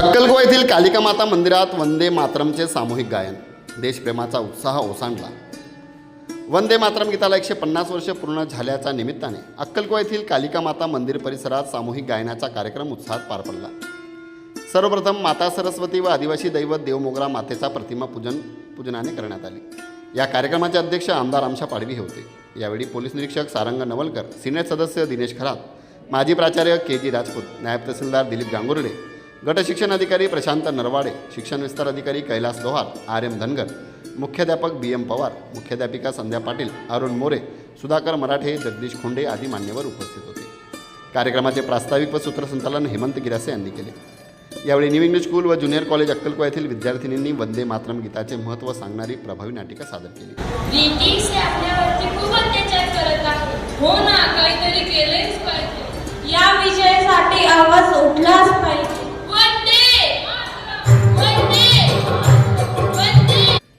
अक्कलगोवा येथील कालिका माता मंदिरात वंदे मातरमचे सामूहिक गायन. देशप्रेमाचा उत्साह ओसांडला. वंदे मातरम गीताला एकशे पन्नास वर्ष पूर्ण झाल्याच्या निमित्ताने अक्कलगोवा येथील कालिका माता मंदिर परिसरात सामूहिक गायनाचा कार्यक्रम उत्साहात पार पडला. सर्वप्रथम माता सरस्वती व आदिवासी दैवत देवमोगरा मातेचा प्रतिमा पूजन पूजनाने करण्यात आली. या कार्यक्रमाचे अध्यक्ष आमदार आमशा पाडवी हे होते. यावेळी पोलीस निरीक्षक सारंग नवलकर सिनेट सदस्य दिनेश खरात माजी प्राचार्य के जी राजपूत नायब तहसीलदार दिलीप गांगुर्डे गट शिक्षण अधिकारी प्रशांत नरवाडे शिक्षण विस्तार अधिकारी कैलास लोहार आर एम धनगर मुख्याध्यापक बी एम पवार मुख्याध्यापिका संध्या पाटील अरुण मोरे सुधाकर मराठे जगदीश खोंडे आदी मान्यवर उपस्थित होते. कार्यक्रमाचे प्रास्ताविक व सूत्रसंचालन हेमंत गिरासे यांनी केले. यावेळी न्यू इंग्लिश स्कूल व ज्युनियर कॉलेज अक्कलकोवा येथील विद्यार्थिनींनी वंदे मातरम गीताचे महत्त्व सांगणारी प्रभावी नाटिका सादर केली.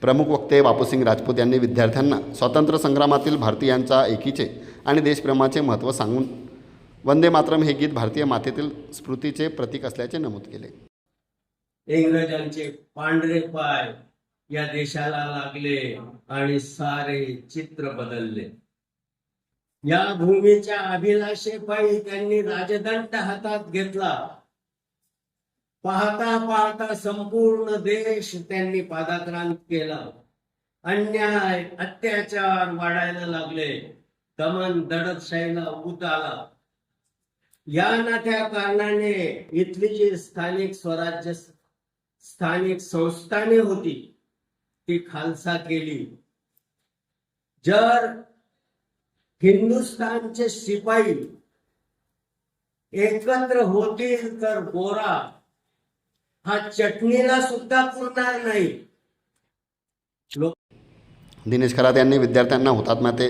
प्रमुख वक्ते बापूसिंग राजपूत यांनी विद्यार्थ्यांना स्वातंत्र्य संग्रामातील भारतीयांच्या एकीचे आणि देशप्रेमाचे महत्त्व सांगून वंदे मातरम हे गीत भारतीय मातेतील स्मृतीचे प्रतीक असल्याचे नमूद केले. इंग्रजांचे पांढरे पाय या देशाला लागले आणि सारे चित्र बदलले. या भूमीच्या अभिलाषेपायी त्यांनी राजदंड हातात घेतला. पाहता पाहता संपूर्ण देश त्यांनी पादाक्रांत केला. अन्याय अत्याचार वाढायला लागले. दमन दडपशाहीला उत आला या ना त्या कारणाने इथली जी स्थानिक स्वराज्य स्थानिक संस्थाने होती ती खालसा केली. जर हिंदुस्थानचे शिपाई एकत्र होतील तर गोरा हा चटणीला सुद्धा पुरणार नाही. लोक दिनेश खरात यांनी विद्यार्थ्यांना हुतात्म्याचे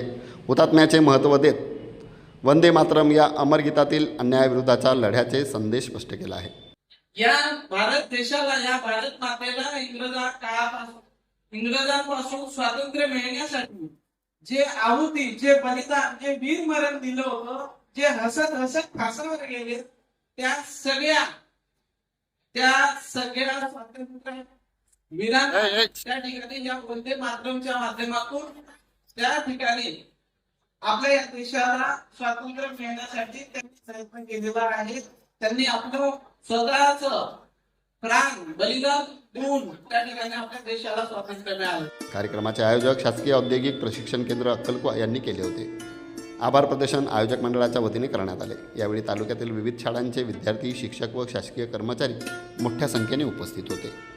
हुतात्म्याचे महत्त्व देत वंदे मातरम या अमर गीतातील अन्यायाविरुद्धाच्या लढ्याचे संदेश स्पष्ट केला आहे. या भारत देशाला या भारत मातेला इंग्रजा काळापासून इंग्रजांपासून स्वातंत्र्य मिळण्यासाठी जे आहुती जे बलिदान जे वीर मरण दिलं होतं जे हसत हसत फासावर गेले त्या सगळ्या त्या सगळ्या स्वातंत्र्य वीरांना त्या ठिकाणी या वंदे मातरमच्या माध्यमातून त्या ठिकाणी आपल्या या देशाला स्वातंत्र्य मिळण्यासाठी त्यांनी प्रयत्न केलेला आहे. त्यांनी आपलं स्वतःच प्राण बलिदान देऊन त्या ठिकाणी आपल्या देशाला स्वातंत्र्य मिळालं. कार्यक्रमाचे आयोजक शासकीय औद्योगिक प्रशिक्षण केंद्र अक्कलकुवा यांनी केले होते. आभार प्रदर्शन आयोजक मंडळाच्या वतीने करण्यात आले. यावेळी तालुक्यातील विविध शाळांचे विद्यार्थी शिक्षक व शासकीय कर्मचारी मोठ्या संख्येने उपस्थित होते.